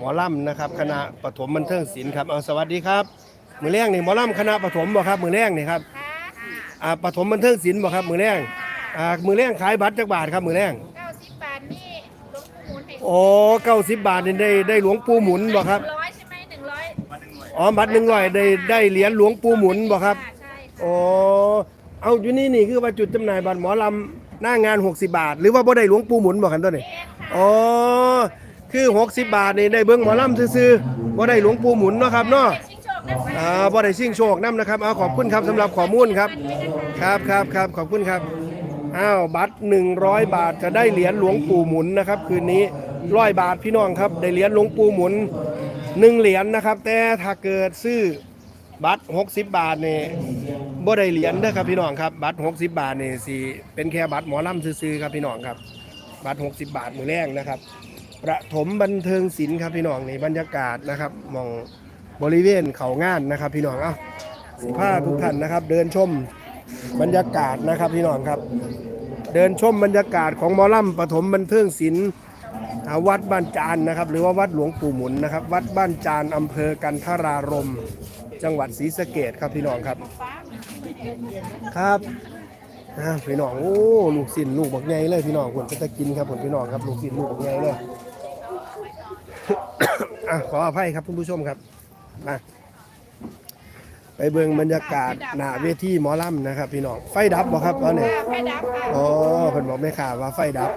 หมอลำนะครับ คณะปฐมบันเทิงศิลป์ครับเอาสวัสดีครับ มือแรงนี่หมอลำคณะปฐมบ่ครับมือแรงนี่ครับอ่าปฐมบันเทิงศิลป์บ่ครับมือแรงอ่ามือแรงขายบัตรจักบาทครับมือแรงเก้าสิบบาทนี่หลวงปู่หมุนให้โอ้เก้าสิบบาทนี่ได้ได้หลวงปู่หมุนบ่ครับร้อยใช่ไหมหนึ่งร้อยอ๋อบัตรหนึ่งร้อยได้ได้เหรียญหลวงปู่หมุนบ่ครับใช่ค่ะโอ้เอาอยู่นี่นี่คือว่าจุดจำหน่ายบัตรหมอลำหน้างาน 60 บาท หรือว่าบ่ได้หลวงปู่หมุนบ่ครับตัวนี้ เองค่ะอ๋อ คือ 60 บาทนี่ได้เบิ่งหมอลำซื่อๆบ่ได้หลวงปู่หมุนเนาะครับเนาะชิงโชคนะคะอ่าบ่ได้ชิงโชคนํนะครับเอาขอบคุณครับสำหรับข้อมูลครับ ครับครับครับขอบคุณครับอ้าวบัตร 100 บาทจะได้เหรียญหลวงปู่หมุนนะครับ คืนนี้ร้อยบาทพี่น้องครับได้เหรียญหลวงปู่หมุนหนึ่งเหรียญนะครับ แต่ถ้าเกิดซื้อบัตร 60 บาทนี่บ่ได้เหรียญเด้อครับพี่น้องครับบัตร 60 บาทนี่สิเป็นแค่บัตรหมอลำซื่อๆครับพี่น้องครับบัตร 60 บาทมือแรกนะครับ ประถมบันเทิงศิลป์ครับพี่น้องในบรรยากาศนะครับมองบริเวณเขางานนะครับ พี่น้องเอ้าสิพาทุกท่านนะครับ เดินชมบรรยากาศนะครับ พี่น้องครับ เดินชมบรรยากาศของมอลำปฐมบันเทิงศิลป์วัดบ้านจานนะครับ หรือว่าวัดหลวงปู่หมุนนะครับ วัดบ้านจานอำเภอกันทรารม จังหวัดศรีสะเกดครับพี่น้องครับ ครับพี่น้องโอ้ลูกศิลลูกบักใหญ่เลยพี่น้องคนจะกินครับผมพี่น้องครับ ลูกศิลลูกบักใหญ่เลย อะขออภัยครับคุณผู้ชมครับมาไปเบิ่งบรรยากาศหน้าเวทีหมอลำนะครับ พี่น้องไฟดับบ่ครับตอนนี้ไฟดับค่ะอ๋อเพิ่นบอกไม่ข่าวว่าไฟดับ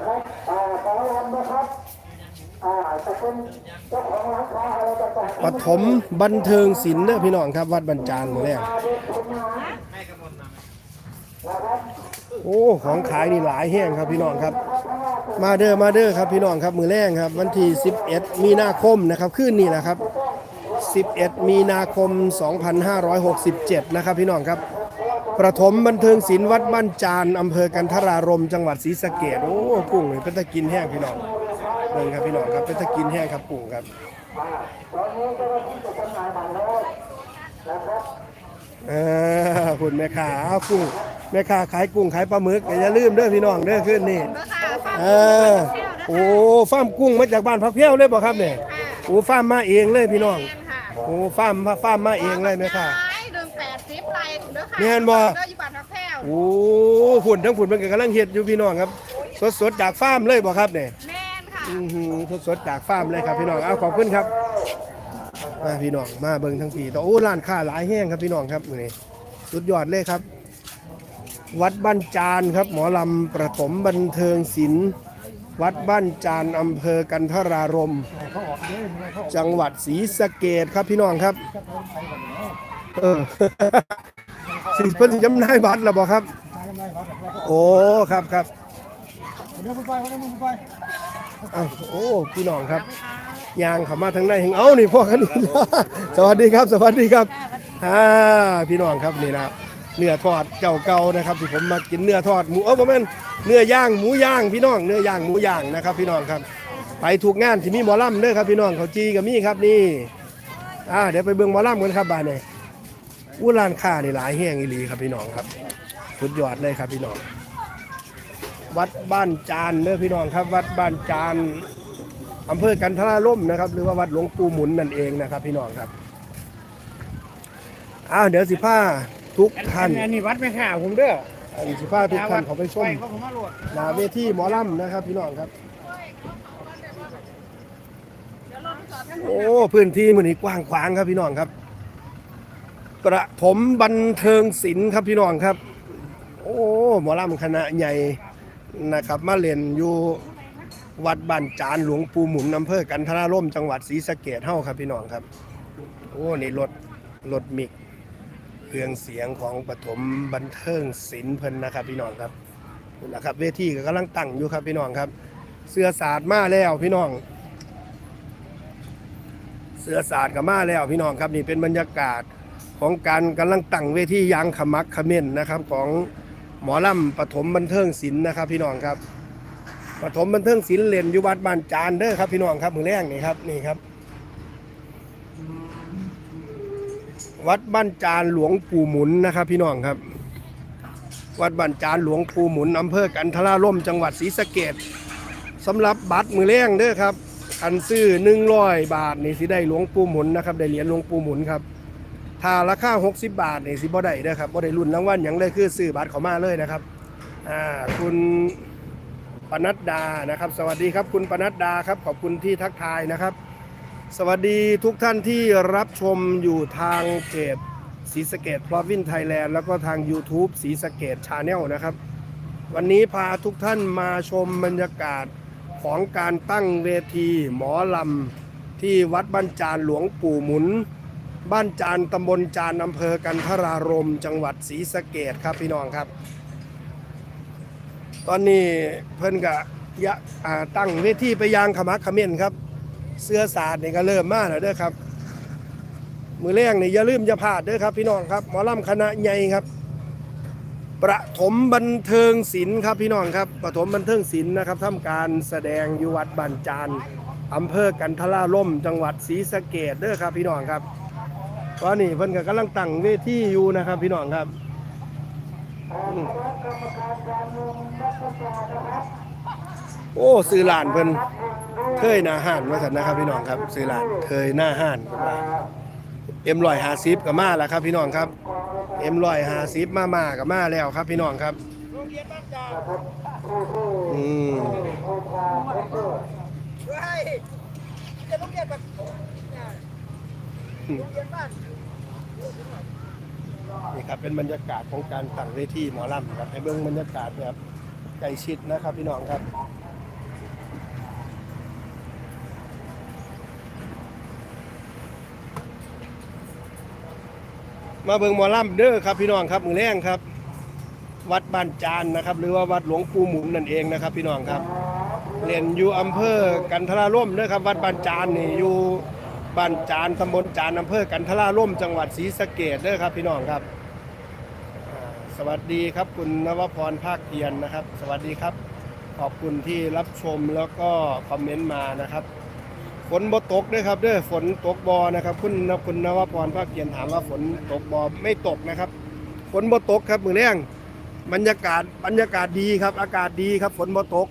ปฐมบันเทิงศิลป์เด้อพี่น้องครับ วัดบรรจานหมดแล้ว โอ้ของขายนี่หลายแห้งครับพี่น้องครับ มาเด้อมาเด้อครับพี่น้องครับมือแรงครับ วันที่ 11 มีนาคมนะครับคืนนี้นะครับ 11 มีนาคม 2567 นะครับพี่น้องครับประถมบันเทิงศิลป์วัดบ้านจานอำเภอกันทรารมจังหวัดศรีสะเกดโอ้กุ้งนี่เป็นตะกินแห้งพี่น้องเบิ่งครับพี่น้องครับเป็นตะกินแห้งครับกุ้งครับเออคุณแม่ค้าเอากุ้ง แม่ค้าขายกุ้งขายปลาหมึกอย่าลืมเด้อพี่น้องเด้อขึ้นนี่เบอร์ค่ะฟังเออโอ้ฟาร์มกุ้งมาจากบ้านพักเพี้ยวเลยบ่ครับเนี่ยโอ้ฟาร์มมาเองเลยพี่น้องเองค่ะโอ้ฟาร์มฟาร์มมาเองเลยแม่ค้าเดือนแปดสิบไรเด้อค่ะแม่นบ่เด้ออยู่บ้านพักแพ้วโอ้ฝุ่นทั้งฝุ่นมันก็กำลังเฮ็ดอยู่พี่น้องครับ สดสดๆจากฟาร์มเลยบ่ครับเนี่ยแม่นค่ะอือหือสดสดๆจากฟาร์มเลยครับพี่น้องเอาขอบคุณครับมาพี่น้องมาเบิ่งทั้งทีต่อโอ้ร้านค้าหลายแห้งครับพี่น้องครับนี่สุดยอดเลยครับ วัดบ้านจานครับ หมอลำประถมบันเทิงศิลป์วัดบ้านจานอำเภอกันทรารม จังหวัดศรีสะเกดครับพี่น้องครับ เออสิเพิ่นสิจำหนายบัตรแล้วบ่ครับ โอ้ครับครับอ้าโอ้พี่น้องครับยางข้ามาทางในแห่งเอ้านี่พ่อกันสวัสดีครับ สวัสดีครับอ่าพี่น้องครับนี่นะ เนื้อทอดเก่าเก่านะครับที่ผมมากินเนื้อทอดหมูเออประมาณเนื้อย่างหมูย่างพี่น้องเนื้อย่างหมูย่างนะครับ พี่น้องครับ ไปถูกงานที่มีหมอลำเด้อครับพี่น้องเขาจีกับมี่ครับนี่อ่าเดี๋ยวไปเบิ่งหมอลำกันครับบ้านนี้อู้ร้านค้านี่หลายแห่งอีหลีครับพี่น้องครับสุดยอดเลยครับพี่น้อง วัดบ้านจานเด้อพี่น้องครับ วัดบ้านจานอำเภอกันทราล่มนะครับ หรือว่าวัดหลวงปู่หมุนนั่นเองนะครับ พี่น้องครับอ้าวเดี๋ยวสิผ้า ทุกท่านอันนี้วัดไม่ข่าผมเด้ออันสิผ้าทุกท่านเขาไปชมเขาผมมาโหลดหนาเวทีหมอลำนะครับ พี่น้องครับ โอ้พื้นที่มันนี้กว้างขวางครับพี่น้องครับ ประถมบันเทิงศิลป์ครับพี่น้องครับ โอ้หมอลำคณะใหญ่นะครับ มาเล่นอยู่วัดบ้านจานหลวงปู่หมุนอำเภอกันทราล่มจังหวัดศรีสะเกดเฮ้าครับพี่น้องครับ โอ้นี่รถรถมิก เครื่องเสียงของปฐมบันเทิงศิลป์เพิ่นนะครับพี่น้องครับนะครับเวทีก็กำลังตั้งอยู่ครับพี่น้องครับ เสื้อสาดมาแล้วพี่น้อง เสื้อศาสตร์กับมาแล้วพี่น้องครับนี่เป็นบรรยากาศของการกำลังตั้งเวทียางขมักเขม้นนะครับของหมอลำปฐมบันเทิงศิลป์นะครับ พี่น้องครับปฐมบันเทิงศิลป์เล่นอยู่วัดบ้านจานเด้อครับพี่น้องครับมือแรกนี่ครับนี่ครับ วัดบ้านจานหลวงปู่หมุนนะครับ พี่น้องครับ วัดบ้านจานหลวงปู่หมุนอำเภอกันทราล่มจังหวัดศรีสะเกดสำหรับบัตรมือแรงเด้อครับคันซื้อ100บาทนี่สิได้หลวงปู่หมุนนะครับได้เหรียญหลวงปู่หมุนครับถ้าราคา60 บาทนี่สิบ่ได้เด้อครับบ่ได้รุ่นรางวัลหยังเลยคือซื้อบัตรเข้ามาเลยนะครับอ่าคุณปนัดดานะครับ สวัสดีครับ คุณปนัดดาครับขอบคุณที่ทักทายนะครับ สวัสดีทุกท่านที่รับชมอยู่ทางเพจสีสะเกตพลอวินไทยแลนด์แล้วก็ทาง YouTube สีสะเกตชาแนลนะครับ วันนี้พาทุกท่านมาชมบรรยากาศของการตั้งเวทีหมอลำ ที่วัดบ้านจานหลวงปู่หมุน บ้านจานตำบลจานอำเภอกันทรารม จังหวัดศรีสะเกดครับพี่น้องครับ ตอนนี้เพิ่นกะยะอ่าตั้งเวทีไปยางขมักเขม้นครับ เสื้อสาดนี่ก็เริ่มมาแล้วเด้อครับ มือแรงนี่อย่าลืมอย่าพลาดเด้อครับพี่น้องครับหมอลำคณะใหญ่ครับ ประถมบันเทิงศิลป์ครับพี่น้องครับ ประถมบันเทิงศิลป์นะครับทำการแสดงอยู่วัดบันจานอำเภอกันทล่าล่ม จังหวัดศรีสะเกดเด้อครับพี่น้องครับตอนนี้เพิ่นก็กำลังตั้งเวทีอยู่นะครับ พี่น้องครับอืม โอ้ซื้อหลานเพิ่นเคยหน้าห้านว่าสันนะครับพี่น้องครับ ซื้อหลานเคยหน้าห้านเอ็มลอยหาซิบกับมาแล้วครับ พี่น้องครับเอ็มลอยหาซิบมามากับมาแล้วครับ พี่น้องครับอืมนี่ครับเป็นบรรยากาศของการตั้งเวทีหมอลำครับให้เบิ่งบรรยากาศแบบใกล้ชิดนะครับ พี่น้องครับ มาเบิงหมอลำเด้อครับพี่น้องครับมือแรงครับ วัดบ้านจานนะครับ หรือว่าวัดหลวงปู่หมุนนั่นเองนะครับ พี่น้องครับเรียนอยู่อำเภอกันทราล่มเด้อครับ วัดบ้านจานนี่อยู่บ้านจานตำบลจานอำเภอกันทราล่ม จังหวัดศรีสะเกดเด้อครับ พี่น้องครับ สวัสดีครับคุณนวพรภาคเพียรนะครับ สวัสดีครับ ขอบคุณที่รับชมแล้วก็คอมเมนต์มานะครับ นบ่ตกด้วยครับเด้อฝนตกบอนะครับคุณนคุณนวพรภาคเกียนถามว่าฝนตกบอไม่ตกนะครับ ฝนบ่ตกครับมือแรงบรรยากาศบรรยากาศดีครับ อากาศดีครับ ฝนบ่ตก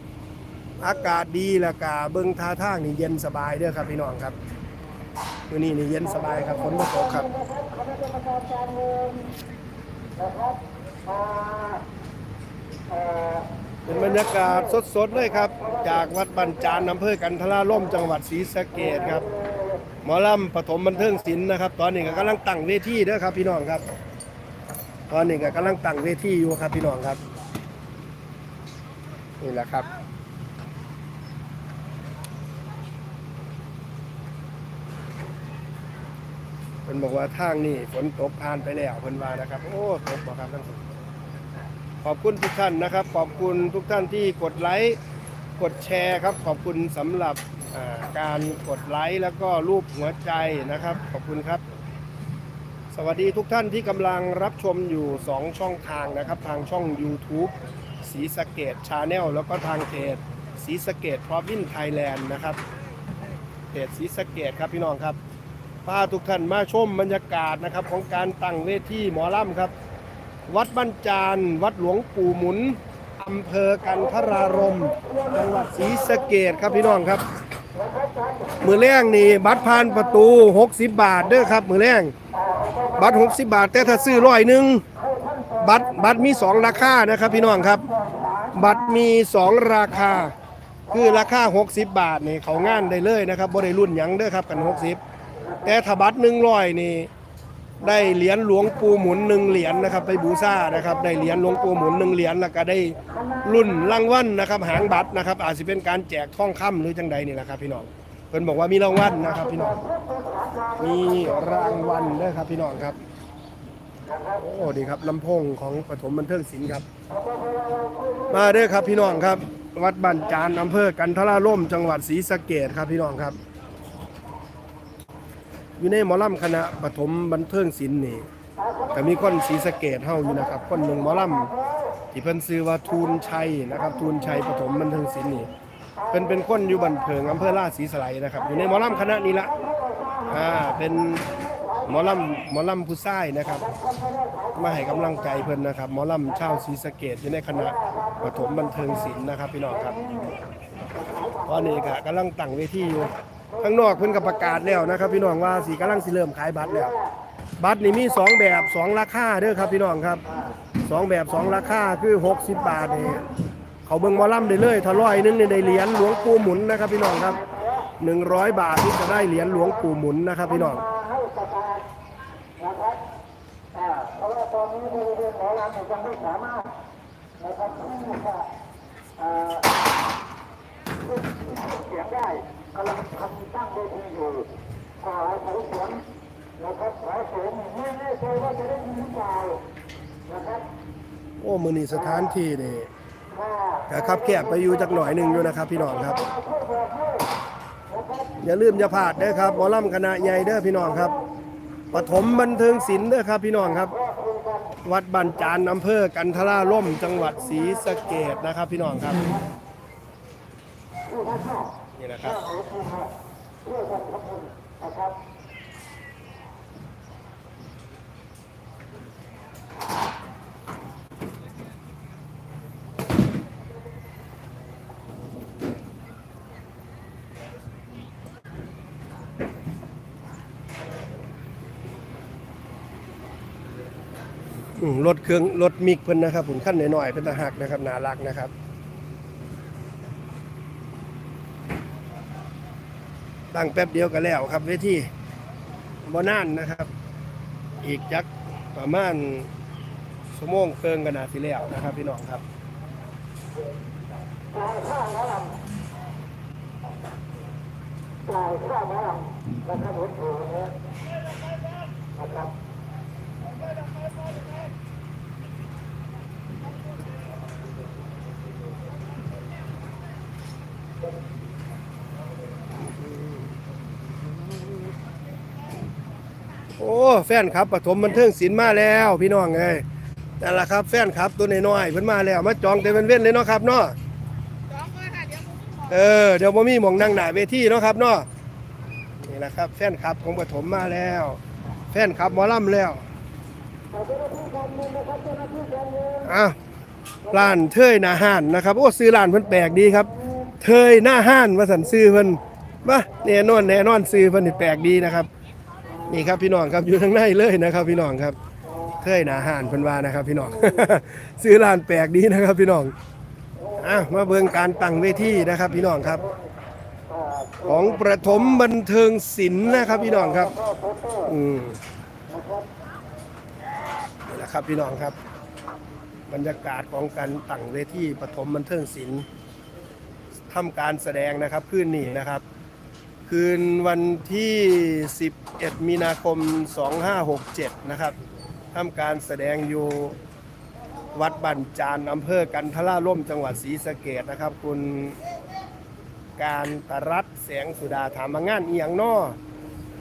อากาศดีแล้วก็เบิ่งท่าทางนี่เย็นสบายเด้อครับพี่น้องครับมือนี้นี่เย็นสบายครับฝนบ่ตกครับ เป็นบรรยากาศสดๆเลยครับ จากวัดบันจานอำเภอกันทราล่มจังหวัดศรีสะเกดครับ หมอลำปฐมบันเทิงศิลป์นะครับ ตอนนี้ก็กำลังตั้งเวทีเด้อครับพี่น้องครับ ตอนนี้ก็กำลังตั้งเวทีอยู่ครับพี่น้องครับ นี่แหละครับเพิ่นบอกว่าทางนี่ฝนตกผ่านไปแล้วเพิ่นว่านะครับ โอ้ตกบ่ครับท่านผู้ชม ขอบคุณทุกท่านนะครับ ขอบคุณทุกท่านที่กดไลค์กดแชร์ครับ ขอบคุณสำหรับการกดไลค์แล้วก็รูปหัวใจนะครับ ขอบคุณครับ สวัสดีทุกท่านที่กำลังรับชมอยู่ 2 ช่องทางนะครับ ทางช่อง YouTube สีสะเกตชาแนลแล้วก็ทางเพจสีสะเกตพรอวินไทยแลนด์นะครับเพจสีสะเกตครับพี่น้องครับพาทุกท่านมาชมบรรยากาศนะครับของการตั้งเวทีหมอล่ำครับ วัดบ้านจานวัดหลวงปู่หมุนอำเภอกันทรารมจังหวัดศรีสะเกดครับพี่น้องครับ มือแรงนี่บัตรผ่านประตู 60 บาทเด้อครับ มือแรงบัตร 60 บาท แต่ถ้าซื้อร้อยหนึ่งบัตรบัตรมี 2 ราคานะครับพี่น้องครับ บัตรมี 2 ราคา คือราคา 60 บาทนี่เขางานได้เลยนะครับบ่ได้รุ่นหยังเด้อครับกัน 60 แต่ถ้าบัตร100นี่ ได้เหรียญหลวงปู่หมุนหนึ่งเหรียญนะครับไปบูชานะครับได้เหรียญหลวงปู่หมุนหนึ่งเหรียญแล้วก็ได้รุ่นรางวัลนะครับหางบัตรนะครับ อาจจะเป็นการแจกท่องคำหรือจังใดนี่แหละครับพี่น้องเพิ่นบอกว่ามีรางวัลนะครับพี่น้องมีรางวัลด้วยครับพี่น้องครับโอ้ดีครับลำโพงของปฐมบันเทิงศิลป์ครับ มาเด้อครับพี่น้องครับ วัดบ้านจานอำเภอกันทราล่มจังหวัดศรีสะเกดครับพี่น้องครับ อยู่ในหมอลำคณะปฐมบันเทิงศิลป์นี่ก็มีคนศรีสะเกดเฮาอยู่นะครับ คนหนึ่งหมอลำที่เพิ่นซื้อว่าทูลชัยนะครับทูลชัยปฐมบันเทิงศิลป์นี่เพิ่นเป็นคนอยู่บันเพิงอำเภอราชสีสไลนะครับ อยู่ในหมอลำคณะนี้ละอ่าเป็นหมอลำหมอลำผู้ชายนะครับ มาให้กำลังใจเพิ่นนะครับหมอลำชาวศรีสะเกดอยู่ในคณะปฐมบันเทิงศิลป์นะครับพี่น้องครับตอนนี้ก็กำลังตั้งเวทีอยู่ ข้างนอกเพิ่นก็ประกาศแล้วนะครับ พี่น้องว่าสีกำลังสิเริ่มขายบัตรแล้ว บัตรนี่มีสองแบบสองราคาเด้อครับพี่น้องครับสองแบบสองราคาคือ 60 บาทนี่เขาเบิ่งมอลำได้เลยถ้าร้อยนึงนี่ได้เหรียญหลวงปู่หมุนนะครับพี่น้องครับ 100 บาทนี่จะได้เหรียญหลวงปู่หมุนนะครับพี่น้องเพราะว่าตอนนี้บริเวณหมอลำยังไม่สามารถนะครับที่จะเสียงได้ กำลังทำตั้งเวทีอยู่ขอเสาเสียงนะครับขอเสียงไม่แน่ใจว่าจะได้ยินหรือเปล่านะครับโอ้มือนี่สถานที่นี่ถ้าก็ครับแคบไปอยู่จักหน่อยหนึ่งอยู่นะครับ พี่น้องครับ อย่าลืมอย่าพลาดเด้อครับหมอลำคณะใหญ่เด้อพี่น้องครับปฐมบันเทิงศิลป์เด้อครับ พี่น้องครับ วัดบันจานอำเภอกันทราล่มจังหวัดศรีสะเกดนะครับ พี่น้องครับ นี่นะครับเพื่อจะครับรถเครื่องรถมิกเพิ่นนะครับผมขั้นหน่อยๆเป็นตาหักนะครับน่ารักนะครับ ตั้งแป๊บเดียวก็แล้วครับเวทีบ่นานนะครับ อีกจักประมาณชั่วโมงเกิงกันนาทีแล้วนะครับพี่น้องครับจ่ายค่าหมอลำจ่ายค่าหมอลำนะครับผมถูกนะนะครับ โอ้แฟนครับปฐมบันเทิงศิลป์มาแล้วพี่น้องเอ้ยนั่นแหละครับแฟนครับตัวน้อยๆเพิ่นมาแล้วมาจองเต็มเว้นเลยเนาะครับเนาะจองเลยค่ะเดี๋ยวผมบอเออเดี๋ยวบ่มีหมองนั่งหน้าเวทีเนาะครับเนาะนี่แหละครับ แฟนคลับของปฐมมาแล้ว แฟนคลับหมอลำแล้วอ้าวร้านเทยหน้าห้านนะครับ โอ้ซื้อร้านเพิ่นแปลกดีครับ เทยหน้าห้านว่าสันซื้อเพิ่นมาแน่นอนแน่นอนซื้อเพิ่นนี่แปลกดีนะครับ นี่ครับพี่น้องครับอยู่ทางในเลยนะครับพี่น้องครับเทยหนาห่านพิ่นวานะครับพี่น้อง ซื้อร้านแปลกดีนะครับพี่น้องอะมาเบิ่งการตั้งเวทีนะครับพี่น้องครับ ของประถมบันเทิงศิลป์นะครับพี่น้องครับอืมนี่แหละครับพี่น้องครับ บรรยากาศของการตั้งเวทีประถมบันเทิงศิลป์ทำการแสดงนะครับคืนนี้นะครับ คืนวันที่ 11 มีนาคม 2567 นะครับทำการแสดงอยู่วัดบันจานอำเภอกันทล่าล่มจังหวัดศรีสะเกดนะครับ คุณการตรัสแสงสุดาถามมางานเอียงนอ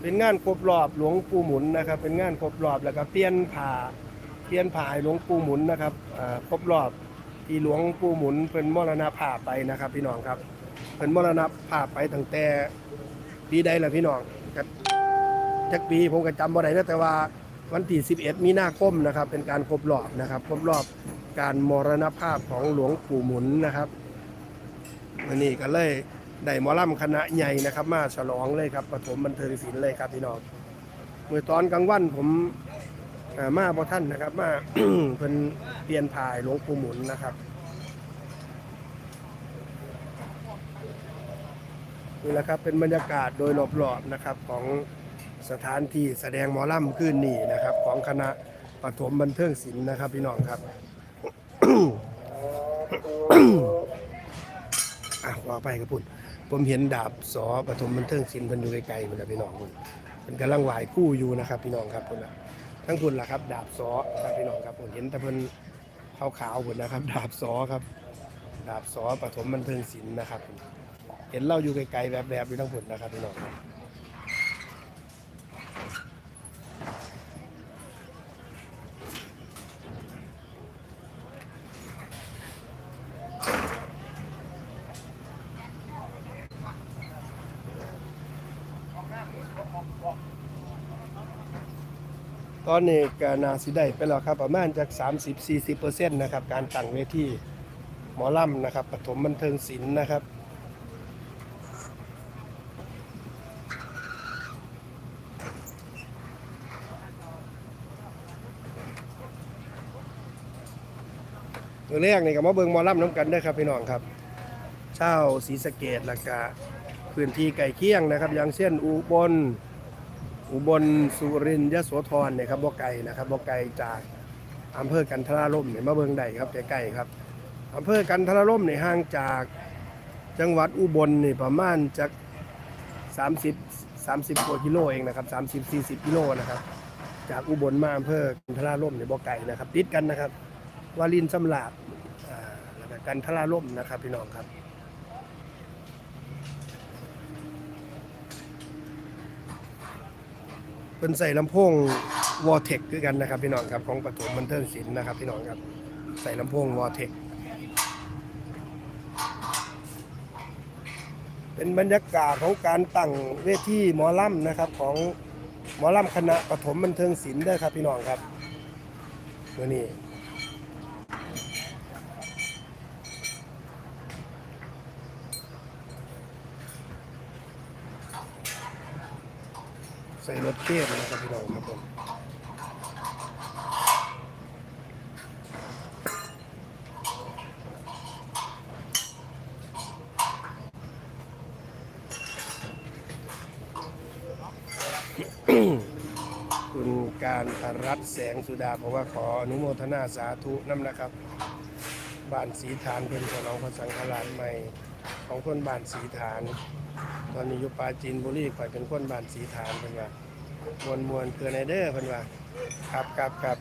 เป็นงานครบรอบหลวงปู่หมุนนะครับ เป็นงานครบรอบแล้วก็เปลี่ยนผ่าเปลี่ยนผ่าหลวงปู่หมุนนะครับครบรอบที่หลวงปู่หมุนเป็นมรณภาพไปนะครับ พี่น้องครับเป็นมรณภาพไปตั้งแต่ ปีใดล่ะพี่น้องก็จักปีผมก็จำบ่ได้นะแต่ว่าวันที่ 11 มีนาคมนะครับ เป็นการครบรอบนะครับครบรอบการมรณภาพของหลวงปู่หมุนนะครับวันนี้ก็เลยได้มอลำคณะใหญ่นะครับ มาฉลองเลยครับปฐมบันเทิงศิลป์เลยครับพี่น้องเมื่อตอนกลางวันผมอ่ามาบ่ท่านนะครับ มา เพิ่นเปลี่ยนผ่ายหลวงปู่หมุนนะครับ นี่แหละครับเป็นบรรยากาศโดยรอบๆนะครับของสถานที่แสดงหมอลำขึ้นนี่นะครับ ของคณะปฐมบันเทิงศิลป์นะครับพี่น้องครับอะว่าไปครับพุ่นผมเห็นดาบสอปฐมบันเทิงศิลป์เพิ่นอยู่ไกลๆมันนะพี่น้องพุ่นเป็นกำลังไหวกู้อยู่นะครับ พี่น้องครับพุ่นนะทั้งพุ่นล่ะครับ ดาบสอครับพี่น้องครับผมเห็นแต่เพิ่นขาวๆพุ่นนะครับ ดาบสอครับ ดาบสอปฐมบันเทิงศิลป์นะครับ เห็นเราอยู่ไกลๆแบบๆอยู่ทั้งผลนะครับพี่น้องครับตอนนี้ก็นาสิได้ไปแล้วครับ ประมาณจาก 30-40%นะครับ การตั้งเวทีหมอลำนะครับปฐมบันเทิงศิลป์นะครับ มือแรกนี่ก็มาเบิงมอลล่ำน้ำกันเด้ครับพี่น้องครับเช่าศรีสะเกดแล้วก็พื้นที่ไก่เคียงนะครับ อย่างเช่นอุบลอุบลสุรินทร์ยโสธรเนี่ยครับบ่อไกลนะครับบ่อไกลจากอำเภอกันทราล่มเนี่ยมาเบิงได้ครับใกล้ๆครับอำเภอกันทราล่มเนี่ยห่างจากจังหวัดอุบลนี่ประมาณจาก30 30กว่ากิโลเองนะครับ30 40กิโลนะครับ จากอุบลมาอำเภอกันทราล่มเนี่ยบ่ไกลนะครับ ติดกันนะครับ วารินสำลาบอ่าแล้วก็กันทราล่มนะครับพี่น้องครับเป็นใส่ลำโพงวอเทคด้วยกันนะครับพี่น้องครับของปฐมบันเทิงศิลป์นะครับพี่น้องครับใส่ลำโพงวอเทคเป็นบรรยากาศของการตั้งเวทีหมอลำนะครับของหมอลำคณะปฐมบันเทิงศิลป์ด้วยครับพี่น้องครับมื่อนี้ ส่รถเทียบนะครับพี่น้องครับผมคุณการรัตแสงสุดาเพราะว่าขออนุโมทนาสาธุน้ำนะครับ บ้านสีฐานเป็นฉลองพระสังฆราชใหม่ ของคนบ้านสีฐาน ตอนนี้อยู่ปาจีนบุรีข่อยเป็นคนบ้านสีฐานเป็นว่ามวลมวลเพื่อในเด้อเป็นว่าครับครับครับ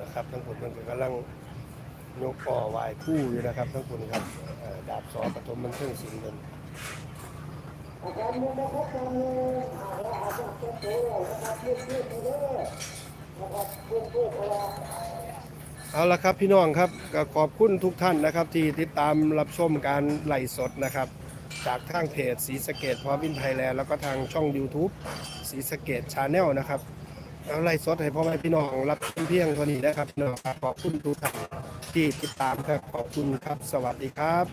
นะครับทั้งคนมันก็กำลัง ยกก่อไหวายคู่อยู่นะครับทั้งคนครับดาบสอปฐมมันเพิ่งสิงเดินอาจารย์มีนะครับตอนนี้อาจจะเป็นตัวนะครับเพื่อนๆเด้อนเอนเราเอาละครับพี่น้องครับก็ขอบคุณทุกท่านนะครับ ที่ติดตามรับชมการไลฟ์สดนะครับ จากทางเพจสีสเกตพอวินไทยแลนด์แล้วก็ทางช่อง YouTube สีสเกตชาแนลนะครับเอาไลฟ์สดให้พ่อแม่พี่น้องรับเพียงเท่านี้นะครับพี่น้องขอบคุณทุกท่าน ที่ติดตามครับขอบคุณครับ สวัสดีครับ